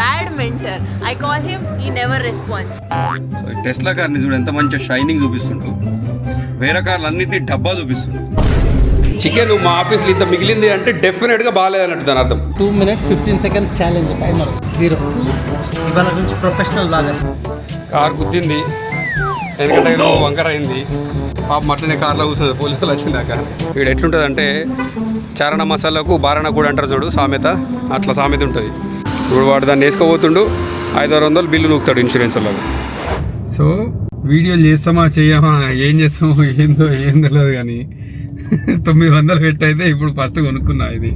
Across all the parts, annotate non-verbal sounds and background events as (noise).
bad mentor. I call him, he never responds. So ఈ Tesla కార్ని చూడు ఎంత మంచిగా షైనింగ్ చూపిస్తుండు. వేరే కార్లు అన్నింటినీ డబ్బా చూపిస్తుండు. చికెన్ మా ఆఫీస్లో ఇంత మిగిలింది అంటే డెఫినెట్గా బాగాలేదన్నట్టు దాని అర్థం. Two minutes fifteen seconds challenge timer zero ఇవాళ నుంచి ప్రొఫెషనల్ బ్లాగర్ కార్ గుద్దింది. ఎందుకంటే వంకర అయింది. పాపం అట్లనే కార్లో కూర్చుంది పోలీసులు వచ్చిందాక. ఇక్కడ ఎట్లుంటుంది అంటే చారణ మసాలాకు బారణ కూడా అంటారు చూడు సామెత. అట్లా సామెత ఉంటుంది. ఇప్పుడు వాడు దాన్ని వేసుకోబోతుండు ఐదు ఆరు వందలు బిల్లు నూకుతాడు ఇన్సూరెన్స్ వాళ్ళకు. సో వీడియోలు చేస్తామా చెయ్యమా ఏం చేస్తామో ఏందో ఏం తెలియదు కానీ తొమ్మిది వందలు పెట్టయితే ఇప్పుడు ఫస్ట్ కొనుక్కున్నా ఇది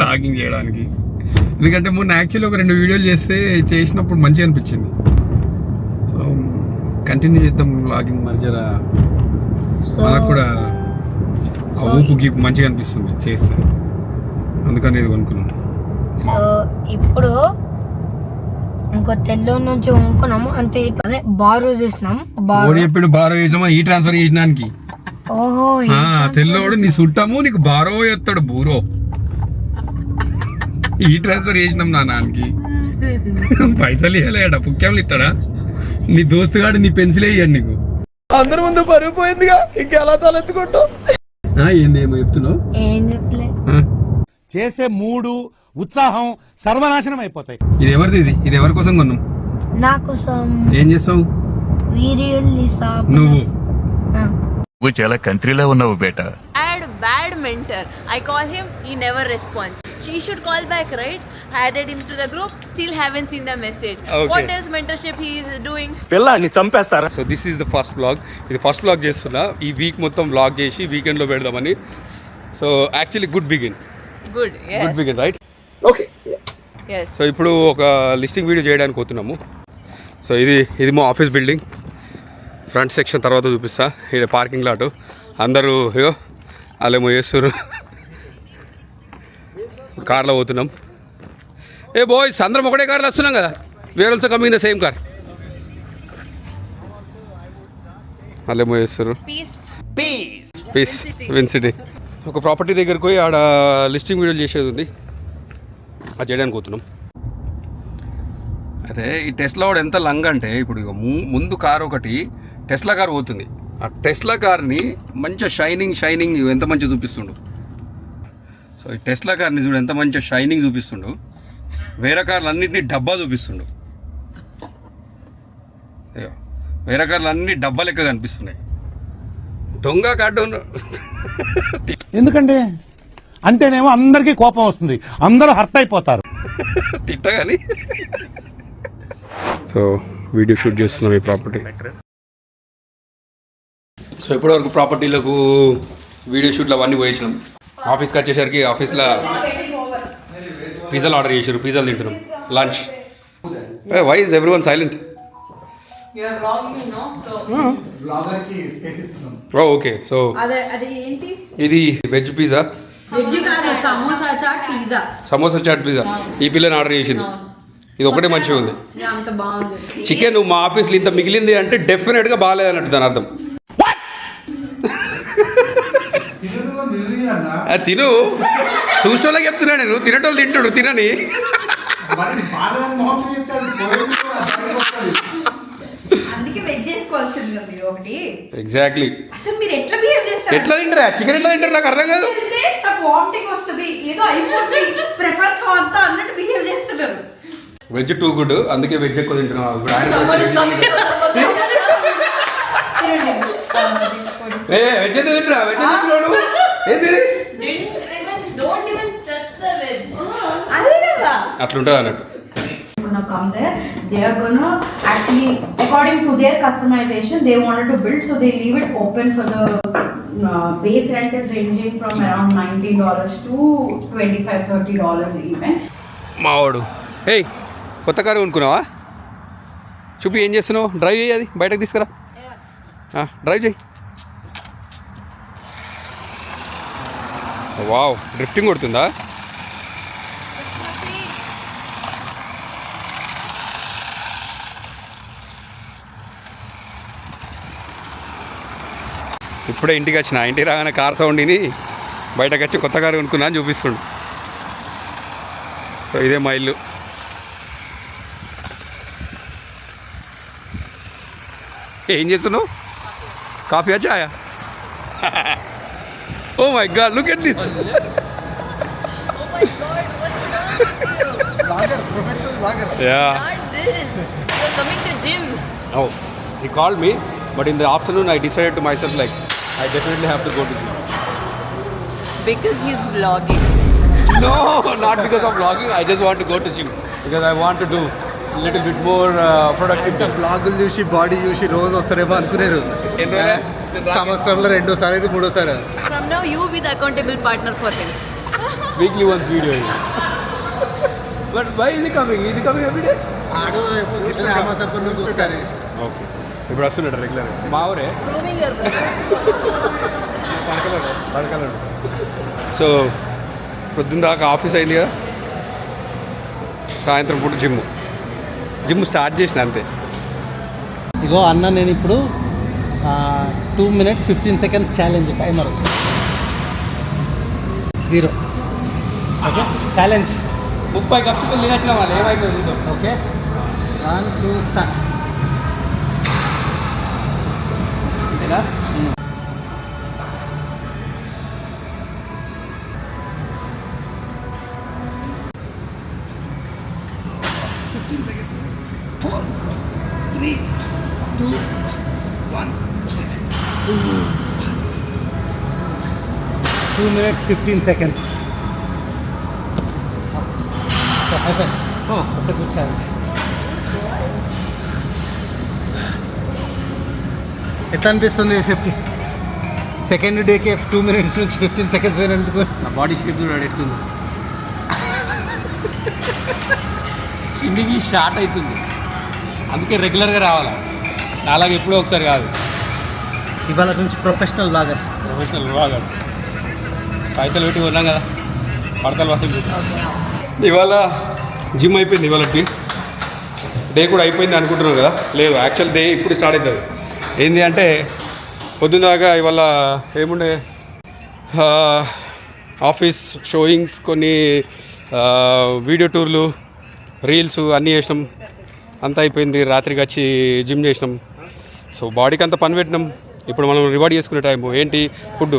రాగింగ్ చేయడానికి. ఎందుకంటే మొన్న యాక్చువల్లీ ఒక రెండు వీడియోలు చేస్తే చేసినప్పుడు మంచిగా అనిపించింది. సో కంటిన్యూ చేద్దాం వ్లాగింగ్ మరి జర. మనకు కూడా ఆ ఊపు గీపు మంచిగా అనిపిస్తుంది చేస్తే. అందుకని ఇది కొనుక్కున్నాం. సో ఇప్పుడు ఇంకో తెల్లో నుంచి ఉంకున్నాము. అంతే అదే బారు చేసినాం. బారు. ఓడి చెప్పాడు బారో చేసామా ఈ ట్రాన్స్ఫర్ చేసినానికి. ఓహో తెల్లోడు నీ సుట్టము నీకు బారో ఎత్తాడు బూరో. ఈ ట్రాన్స్ఫర్ చేసినాం నా నాన్నకి. పైసలు ఇవ్వలేడా పుక్కెంలు ఇస్తాడా? నీ దోస్తుగాడు నీ పెన్సిల్ వేయడు నీకు. అందరి ముందు పరుగు పోయిందిగా. ఇంకెలా తలెత్తుకుంటావు? ఏంది ఏమో చెప్తున్నావు? చేసే మూడు ఉత్సాహం సర్వనాశనం అయిపోతాయి. ఇది ఎవరిది ఇది? ఇది ఎవరి కోసం కొన్నాం? నా కోసం ఏం చేస్తావు? వీరియల్లీ సాప్ నువ్వు. నువ్వు చాలా కంట్రీలో ఉన్నావు బేట. And bad mentor I call him he never response she should call back right added him to the group still haven't seen the message what is mentorship he is doing పిల్ల ని చంపేస్తారా? So this is the first blog ఇది first blog చేస్తున్నా. ఈ week మొత్తం blog చేసి వీకెండ్లో పెడదామని. So actually good begin good good begin right okay Yes. So ఇప్పుడు ఒక లిస్టింగ్ వీడియో చేయడానికి పోతున్నాము. సో ఇది ఇది మా ఆఫీస్ బిల్డింగ్ ఫ్రంట్ సెక్షన్ తర్వాత చూపిస్తా. ఇక్కడ పార్కింగ్ లాట్ అందరూ ఇగో వాళ్ళేమో చేస్తారు కార్లో పోతున్నాం. ఏ బాయ్స్ అందరం ఒకటే కార్లో వస్తున్నాం కదా? వేరే కమింగ్ ద సేమ్ కార్ వాళ్ళేమో చేస్తారు Peace. పీస్ విన్ సిటీ ఒక ప్రాపర్టీ దగ్గరికి పోయి ఆడ లిస్టింగ్ వీడియోలు చేసేది ఉంది. అది చేయడానికి పోతున్నాం. అయితే ఈ టెస్లా వాడు ఎంత లంగ్ అంటే ఇప్పుడు ఇక ముందు కార్ ఒకటి టెస్లా కార్ పోతుంది. ఆ టెస్లా కార్ని మంచిగా షైనింగ్ షైనింగ్ ఎంత మంచిగా చూపిస్తుండు. సో ఈ టెస్లా కార్ని చూడు ఎంత మంచిగా షైనింగ్ చూపిస్తుండు. వేరే కార్లు అన్నింటినీ డబ్బా చూపిస్తుండు. అయ్యో వేరే కార్లు అన్ని డబ్బా లెక్క కనిపిస్తున్నాయి. దొంగ కార్డు ఎందుకంటే అంటేనేమో అందరికీ కోపం వస్తుంది. అందరూ హర్ట్ అయిపోతారు. తిట్టగాని. సో వీడియో షూట్ చేస్తున్నాం ఈ ప్రాపర్టీ. సో ఇప్పటివరకు ప్రాపర్టీలకు వీడియో షూట్లు అవన్నీ పోయించినాం ఆఫీస్కి వచ్చేసరికి ఆఫీస్లో పిజ్జాలు ఆర్డర్ చేసారు పిజ్జాలు తింటున్నాం. Lunch why is every one silent okay so అదే అది ఏంటి? ఇది వెజ్ పిజ్జా వెజ్ కాదు సమోసా చాట్ పిజ్జా. సమోసా చాట్ పిజ్జా. ఈ పిల్లని ఆర్డర్ చేసింది ఇది ఒకటే మంచిగా ఉంది. అంత బాగుంది. చికెన్ మా ఆఫీస్లో ఇంత మిగిలింది అంటే డెఫినెట్గా బాగాలేదన్నట్టు దాని అర్థం. తిను. చూసేవాళ్ళకి చెప్తున్నా నేను. తినేటోళ్ళు తింటాడు తినని. అందుకే వెజ్ చేసుకోవాల్సింది కదా మీరు ఒకటి. ఎగ్జాక్ట్లీ ఎట్లా బిహేవ్ చేస్తారు? ఎట్లా తింటారా? చికెన్ ఎట్లా తింటారు? నాకు అర్థం కాదు. వామిటింగ్ వస్తుంది ఏదో అయిపోతుంది ప్రపంచం అంతా అన్నట్టు బిహేవ్ చేస్తున్నారు వెజ్ టూ గుడ్ అందుకే వెజ్ ఎక్కువ తింటున్నాం ఇప్పుడు ఏ వెజ్ తింటున్నా వెజ్ తింటున్నాడు అట్లుంటుంది అన్నట్టు gonna come there. They are gonna actually, according to their customization, they wanted to build, so they leave it open for the uh, base rent is ranging from around nineteen dollars to twenty-five, thirty dollars even. మావాడు ఏయ్ కొత్త car కొనుక్కున్నావా చూపి ఏం చేస్తున్నావు drive చేయి అది బయటకు తీసుకురా డ్రైవ్ చేయి వావ్ డ్రిఫ్టింగ్ కొడుతుందా ఇప్పుడే ఇంటికి వచ్చిన. ఇంటికి రాగానే కార్ సౌండ్ని బయటకు వచ్చి కొత్త కారు కొనుక్కున్నా అని చూపిస్తుండు. సో ఇదే మా ఇల్లు. ఏం చేస్తున్నావు? కాఫీ వచ్చాయా ఓ my god look at this yeah coming to gym. Oh, he called me, but in the afternoon I I definitely have to go to gym. Because he's vlogging. No, not because of vlogging. I just want to go to gym because I want to do a little bit more uh, productive. ఇంత బ్లాగులు చూసి body చూసి రోజు వస్తారేమో అనుకునేరు? సంవత్సరంలో రెండోసారి ఇది మూడోసారి From now, you be the accountable partner for him. Weekly once video. but why is he coming? Is he coming every day? ఆడు సర్పంచ్ నుంచి ఒకసారి Okay. ఇప్పుడు వస్తున్నాడు రెగ్యులర్ మా ఊరే. పడకలండి సో పొద్దున్న దాకా ఆఫీస్ అయింది కదా? సాయంత్రం పూట జిమ్ జిమ్ స్టార్ట్ చేసిన అంతే. ఇగో అన్న నేను ఇప్పుడు two minutes fifteen seconds challenge timer zero okay challenge ముప్పై కప్చులు తినచ్చిన వాళ్ళు ఏమైంది okay one two start two minutes fifteen seconds good challenge ఎట్లా అనిపిస్తుంది ఫిఫ్టీ సెకండ్ డేకి టూ మినిట్స్ నుంచి ఫిఫ్టీన్ సెకండ్స్ పోయినందుకు? నా బాడీ షేప్ చూడాడు ఎట్లుంది. చిండికి షార్ట్ అవుతుంది. అందుకే రెగ్యులర్గా రావాలా? అలాగే ఎప్పుడో ఒకసారి కాదు. ఇవాళ నుంచి ప్రొఫెషనల్ బ్లాగర్ ప్రొఫెషనల్ బాగా పైసలు పెట్టి ఉన్నాం కదా. పడతలు వసూలు ఇవాళ జిమ్ అయిపోయింది ఇవాళకి డే. కూడా అయిపోయింది అనుకుంటున్నాం కదా. లేదు యాక్చువల్ డే ఇప్పుడు స్టార్ట్ అవుతుంది. ఏంటి అంటే పొద్దున్న దాకా ఇవాళ ఏముండే? ఆఫీస్ షోయింగ్స్ కొన్ని వీడియో టూర్లు రీల్స్ అన్నీ చేసినాం. అంతా అయిపోయింది. రాత్రికి వచ్చి జిమ్ చేసినాం. సో బాడీకి అంత పని పెట్టినాం. ఇప్పుడు మనం రివార్డ్ చేసుకునే టైం ఏంటి? ఫుడ్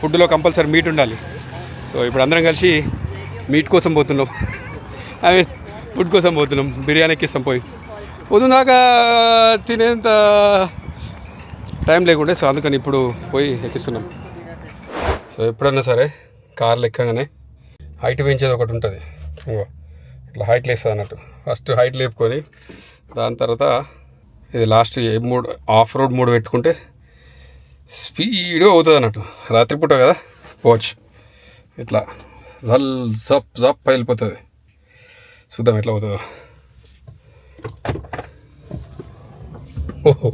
ఫుడ్లో కంపల్సరీ మీట్ ఉండాలి. సో ఇప్పుడు అందరం కలిసి మీట్ కోసం పోతున్నాం. ఐ మీన్ ఫుడ్ కోసం పోతున్నాం. బిర్యానీకి ఇస్తాం పోయి. పొద్దున్నాక తినేంత టైం లేకుండే సో అందుకని ఇప్పుడు పోయి ఎక్కిస్తున్నాం. సో ఎప్పుడన్నా సరే కార్లు ఎక్కగానే హైట్ పెంచేది ఒకటి ఉంటుంది. ఇంకో ఇట్లా హైట్ లేస్తుంది అన్నట్టు. ఫస్ట్ హైట్ లేపుకొని దాని తర్వాత ఇది లాస్ట్ ఏ మూడు ఆఫ్ రోడ్ మూడు పెట్టుకుంటే స్పీడ్గా అవుతుంది అన్నట్టు. రాత్రిపూట కదా వాచ్. ఇట్లా జల్ జప్ జప్ వెళ్ళిపోతుంది చూద్దాం ఎట్లా అవుతుందో. ఓహో.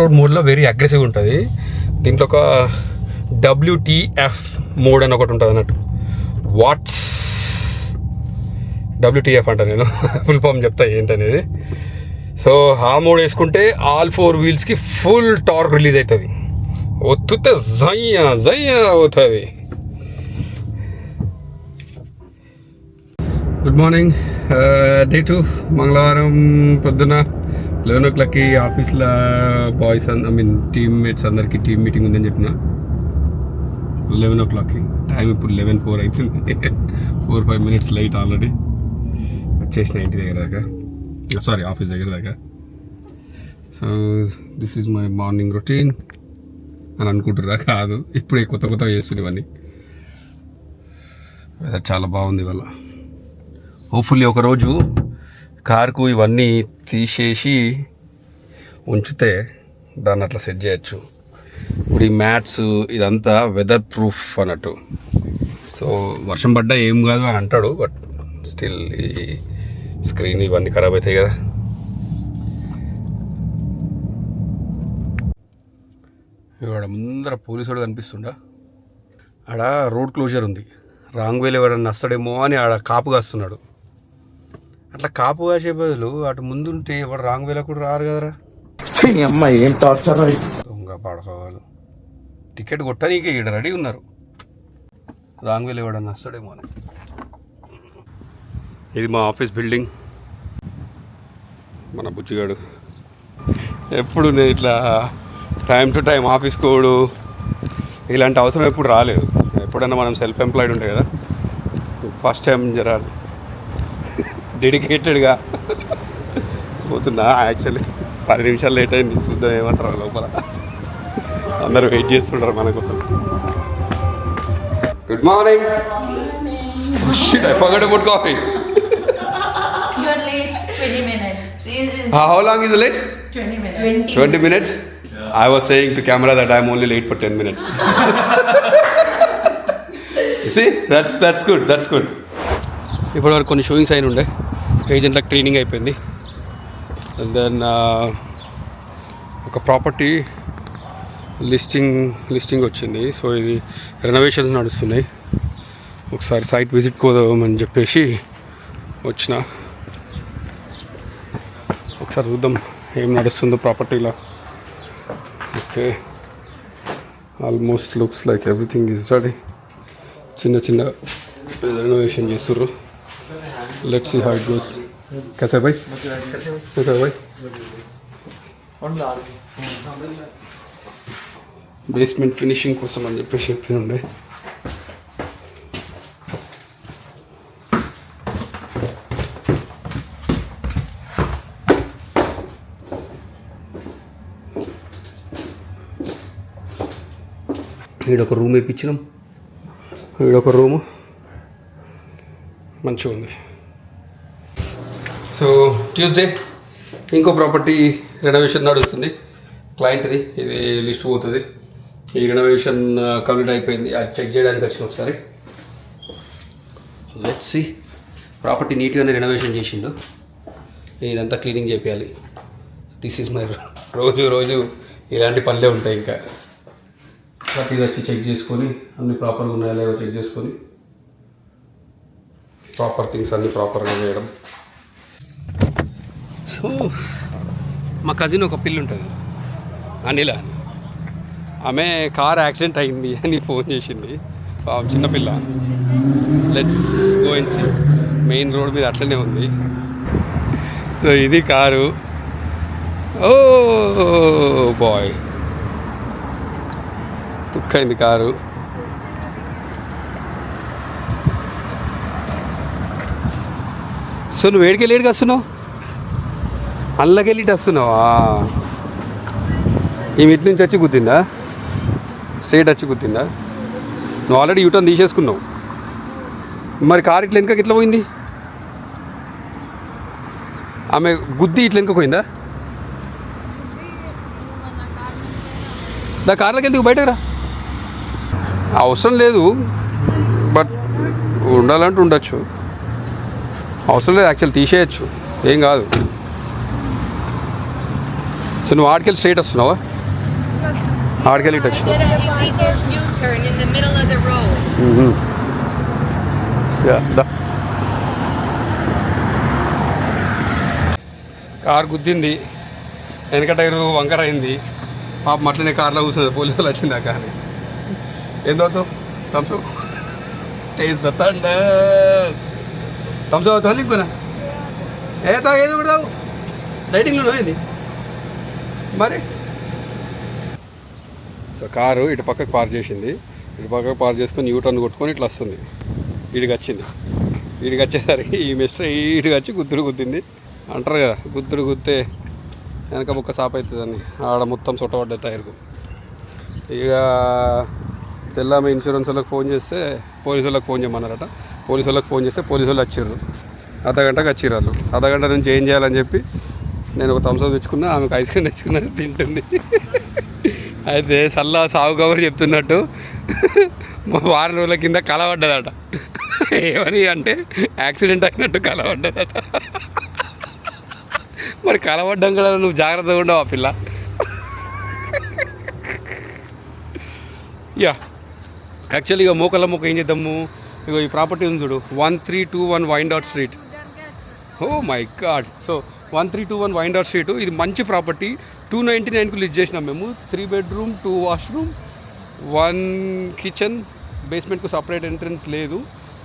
రోడ్ మోడ్లో వెరీ అగ్రెసివ్ ఉంటుంది. దీంట్లో ఒక డబ్ల్యూటీఎఫ్ మోడ్ అని ఒకటి ఉంటుంది అన్నట్టు. వాట్స్ డబ్ల్యూటీఎఫ్ అంట నేను. (laughs) ఫుల్ ఫామ్ చెప్తా ఏంటనేది. సో ఆ మోడ్ వేసుకుంటే ఆల్ ఫోర్ వీల్స్కి ఫుల్ టార్క్ రిలీజ్ అవుతుంది ఒత్తుతే జయ్య జయ్య అవుతుంది. Good morning day uh, two మంగళవారం పొద్దున. లెవెన్ ఓ క్లాక్కి ఆఫీస్లో boys I mean teammates అందరికి టీమ్ మీటింగ్ ఉందని చెప్పిన. లెవెన్ ఓ క్లాక్కి. టైం ఇప్పుడు లెవెన్ ఫోర్ అవుతుంది (laughs) four five minutes late already. వచ్చేసిన ఇంటి దగ్గర దాకా. సారీ ఆఫీస్ దగ్గర దాకా. So this is my morning routine అని అనుకుంటుర్రా కాదు. ఇప్పుడే కొత్త కొత్తగా చేస్తుంది ఇవన్నీ. వెదర్ చాలా బాగుంది ఇవాళ. హోప్ఫుల్లీ ఒకరోజు కార్కు ఇవన్నీ తీసేసి ఉంచితే దాన్ని అట్లా సెట్ చేయొచ్చు. ఇప్పుడు ఈ మ్యాట్స్ ఇదంతా వెదర్ ప్రూఫ్ అన్నట్టు. సో వర్షం పడ్డా ఏం కాదు అని అంటాడు బట్ స్టిల్ ఈ స్క్రీన్ ఇవన్నీ ఖరాబ్ అవుతాయి కదా. ఇవాడ ముందర పోలీసుడు కనిపిస్తుండా? ఆడ రోడ్ క్లోజర్ ఉంది. రాంగ్ వేలు ఎవడన్నా వస్తాడేమో అని ఆడ కాపు కాస్తున్నాడు. అట్లా కాపు కాసే బదులు అటు ముందుంటే ఎవడు రాంగ్ వేలో కూడా రారు కదరా. దొంగ పడకోవాలి టికెట్ కొట్టనీకే ఇక్కడ రెడీ ఉన్నారు. రాంగ్ వేలు ఎవడన్నా వస్తాడేమో అని. ఇది మా ఆఫీస్ బిల్డింగ్. మన బుజ్జిగాడు. ఎప్పుడు నేను ఇట్లా టైం టు టైం ఆఫీస్ కోడు ఇలాంటి అవసరం ఎప్పుడు రాలేదు. ఎప్పుడన్నా మనం సెల్ఫ్ ఎంప్లాయిడ్ ఉంటాయి కదా. ఫస్ట్ టైం జర డెడికేటెడ్గా పోతుందా యాక్చువల్లీ పది నిమిషాలు లేట్ అయింది చూద్దాం ఏమంటారు లోపల. అందరు వెయిట్ చేస్తుంటారు మన కోసం. Good morning పగడ good coffee how long is late twenty minutes I was saying to camera that I'm only late for ten minutes see that's that's good that's good ఇప్పటివరకు కొన్ని షూయింగ్స్ అయిన ఉండే. ఏజెంట్లకు ట్రైనింగ్ అయిపోయింది. And then uh, ఒక property listing listing వచ్చింది. So ఇది renovations నడుస్తున్నాయి. ఒకసారి సైట్ విజిట్ కోదామని చెప్పేసి వచ్చిన. ఒకసారి చూద్దాం ఏం నడుస్తుందో ప్రాపర్టీలో okay almost looks like everything is ready చిన్న చిన్న రెనోవేషన్ చేస్తుర్రు. let see how it goes कैसे भाई कैसे भाई బేస్మెంట్ ఫినిషింగ్ కోసం అని చెప్పేసి చెప్పి ఉండే ఈడొక రూమ్ వేయించినాం ఈడొక రూము మంచిగా ఉంది సో ట్యూస్డే ఇంకో ప్రాపర్టీ రెనోవేషన్ నడుస్తుంది. క్లయింట్ది ఇది లిస్ట్ పోతుంది. ఈ రెనోవేషన్ కంప్లీట్ అయిపోయింది. అది చెక్ చేయడానికి వచ్చిన ఒకసారి. లెట్స్ సి ప్రాపర్టీ నీట్గానే రెనోవేషన్ చేసిండు. ఇదంతా క్లీనింగ్ చేయాలి దిస్ ఈజ్ మై రోజు రోజు ఇలాంటి పనులే ఉంటాయి ఇంకా. ప్రతిది వచ్చి చెక్ చేసుకొని అన్ని ప్రాపర్గా ఉన్నాయో లేవో చెక్ చేసుకొని ప్రాపర్ థింగ్స్ అన్ని ప్రాపర్గా చేయడం. సో మా కజిన్ ఒక పిల్లి ఉంటుంది. అనిల. అని. ఆమె కార్ యాక్సిడెంట్ అయింది అని ఫోన్ చేసింది. పాపం చిన్నపిల్ల let's go and see main road మీద అట్లనే ఉంది. సో ఇది కారు. Oh boy. తుక్కైంది కారు. సో నువ్వు ఏడికెళ్ళి ఏడికి వస్తున్నావు? అల్లకెళ్ళి ఇటు వస్తున్నావా? ఈమె ఇటు నుంచి వచ్చి గుద్దిందా? స్ట్రేట్ వచ్చి గుద్దిందా? నువ్వు ఆల్రెడీ యూటర్న్ తీసేసుకున్నావు. మరి కారు ఇట్లా వెనుకకి ఇట్లా పోయింది? ఆమె గుద్ది ఇట్లా వెనుక పోయిందా? నా కార్లోకి ఎందుకు బయటకు రా? అవసరం లేదు బట్ ఉండాలంటే ఉండొచ్చు. అవసరం లేదు యాక్చువల్ తీసేయచ్చు. ఏం కాదు. సో నువ్వు ఆడికెళ్ళి స్ట్రైట్ వస్తున్నావా? ఆడికెళ్ళి ఇటు వచ్చి. Road. కార్ గుద్దింది. వెనక టైరు వంకర అయింది. పాపం అట్లనే కార్లో కూర్చుంది పోలీసు వాళ్ళు వచ్చిందాక అని ఏం తాగుతావు Thums Up taste the thunder Thums Up అవుతావు నీకునా ఏ తాగు ఏది కూడా తాగు డైటింగ్లో ఏంది మరి? సో కారు ఇటు పక్కకు పార్క్ చేసింది. ఇటు పక్కకు పార్క్ చేసుకొని యూటర్న్ కొట్టుకొని ఇట్లా వస్తుంది. వీడికి వచ్చింది వీడికి వచ్చేసరికి ఈ మిస్టర్ వీడికి వచ్చి గుద్దుడు గుద్దింది. అంటారు కదా గుద్దుడు గుద్దే వెనక ముక్క సాప్ అవుతుందని. ఆడ మొత్తం చుట్టబడ్డ టైర్కు. ఇక తెల్లామె ఇన్సూరెన్స్ వాళ్ళకి ఫోన్ చేస్తే పోలీసు వాళ్ళకి ఫోన్ చేయమన్నారట. పోలీసు వాళ్ళకి ఫోన్ చేస్తే పోలీసు వాళ్ళు వచ్చిర్రు. అర్ధగంటకు వచ్చిర్రు వాళ్ళు. అర్ధగంట నుంచి ఏం చేయాలని చెప్పి నేను ఒక థమ్స్అప్ తెచ్చుకున్నా ఆమెకు ఐస్ క్రీమ్ తెచ్చుకున్నా తింటుంది. అయితే సల్లా సాగు కబురు చెప్తున్నట్టు మా వారం రోజుల కింద కలవడ్డదట. ఏమని అంటే యాక్సిడెంట్ అయినట్టు కలవడ్డదట. మరి కలవడ్డం కూడా నువ్వు జాగ్రత్తగా ఉండవు ఆ పిల్ల? యా. యాక్చువల్లీ ఇక మోకల మొక్క ఏం చేద్దాము? ఇగో ఈ ప్రాపర్టీ ఉంది చూడు. One three two one vine dot street oh my god so one three two one vine dot street ఇది మంచి ప్రాపర్టీ. టూ నైంటీ నైన్కి లిస్ట్ చేసినాం మేము. Three bedroom two washroom one kitchen. బేస్మెంట్కు separate entrance లేదు.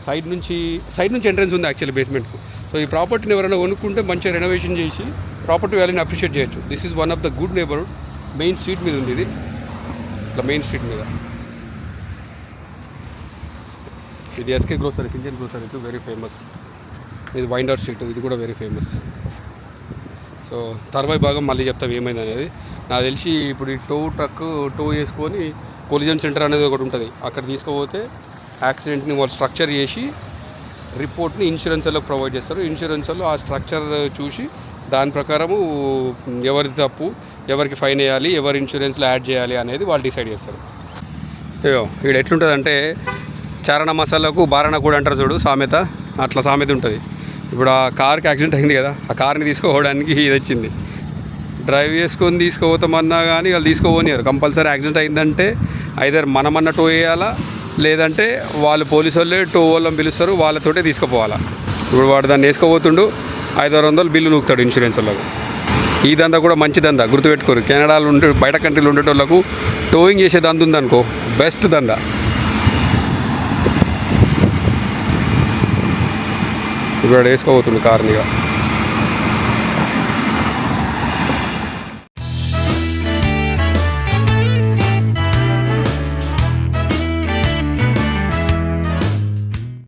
Side నుంచి side నుంచి entrance ఉంది actually బేస్మెంట్కు. సో ఈ ప్రాపర్టీని ఎవరైనా కొనుక్కుంటే మంచిగా రెనోవేషన్ చేసి ప్రాపర్టీ వాల్యూని అప్రిషియేట్ చేయొచ్చు. This is one of the good neighbourhood main street మీద ఉంది ఇది. ఇట్లా మెయిన్ స్ట్రీట్ మీద. ఇది SK groceries Indian groceries very famous ఇది వైండర్ స్ట్రీట్ ఇది కూడా వెరీ ఫేమస్ సో తర్వాయి భాగం మళ్ళీ చెప్తాం ఏమైంది అనేది. నాకు తెలిసి ఇప్పుడు ఈ టో ట్రక్ టో వేసుకొని కొలిజన్ సెంటర్ అనేది ఒకటి ఉంటుంది. అక్కడ తీసుకుపోతే యాక్సిడెంట్ని వాళ్ళు స్ట్రక్చర్ చేసి రిపోర్ట్ని ఇన్సూరెన్స్ వాళ్ళకి ప్రొవైడ్ చేస్తారు. ఇన్సూరెన్స్ వాళ్ళు ఆ స్ట్రక్చర్ చూసి దాని ప్రకారము ఎవరిది తప్పు ఎవరికి ఫైన్ వేయాలి ఎవరి ఇన్సూరెన్స్లో యాడ్ చేయాలి అనేది వాళ్ళు డిసైడ్ చేస్తారు. అయ్యో ఇక్కడ ఎట్లుంటుందంటే చారణ మసాలకు బారణ కూడా అంటారు చూడు సామెత. అట్లా సామెత ఉంటుంది. ఇప్పుడు ఆ కార్కి యాక్సిడెంట్ అయింది కదా ఆ కార్ని తీసుకోవడానికి ఇది వచ్చింది. డ్రైవ్ చేసుకొని తీసుకుపోతామన్నా కానీ వాళ్ళు తీసుకోపోనియారు కంపల్సరీ యాక్సిడెంట్ అయిందంటే ఐదర్ మనమన్న టో వేయాలా లేదంటే వాళ్ళు పోలీసు వాళ్ళే టో వాళ్ళని పిలుస్తారు వాళ్ళతోటే తీసుకుపోవాలా. ఇప్పుడు వాడు దాన్ని వేసుకోబోతుండు ఐదు ఆరు వందలు బిల్లు నూకుతాడు ఇన్సూరెన్స్ వాళ్ళకు. ఈ దందా కూడా మంచి దందా గుర్తుపెట్టుకోరు. కెనడాలో ఉండే బయట కంట్రీలో ఉండేటోళ్ళకు టోయింగ్ చేసే దంద ఉందనుకో బెస్ట్ దందా. ఇప్పుడు వాడు వేసుకోబోతుండు కార్నిగా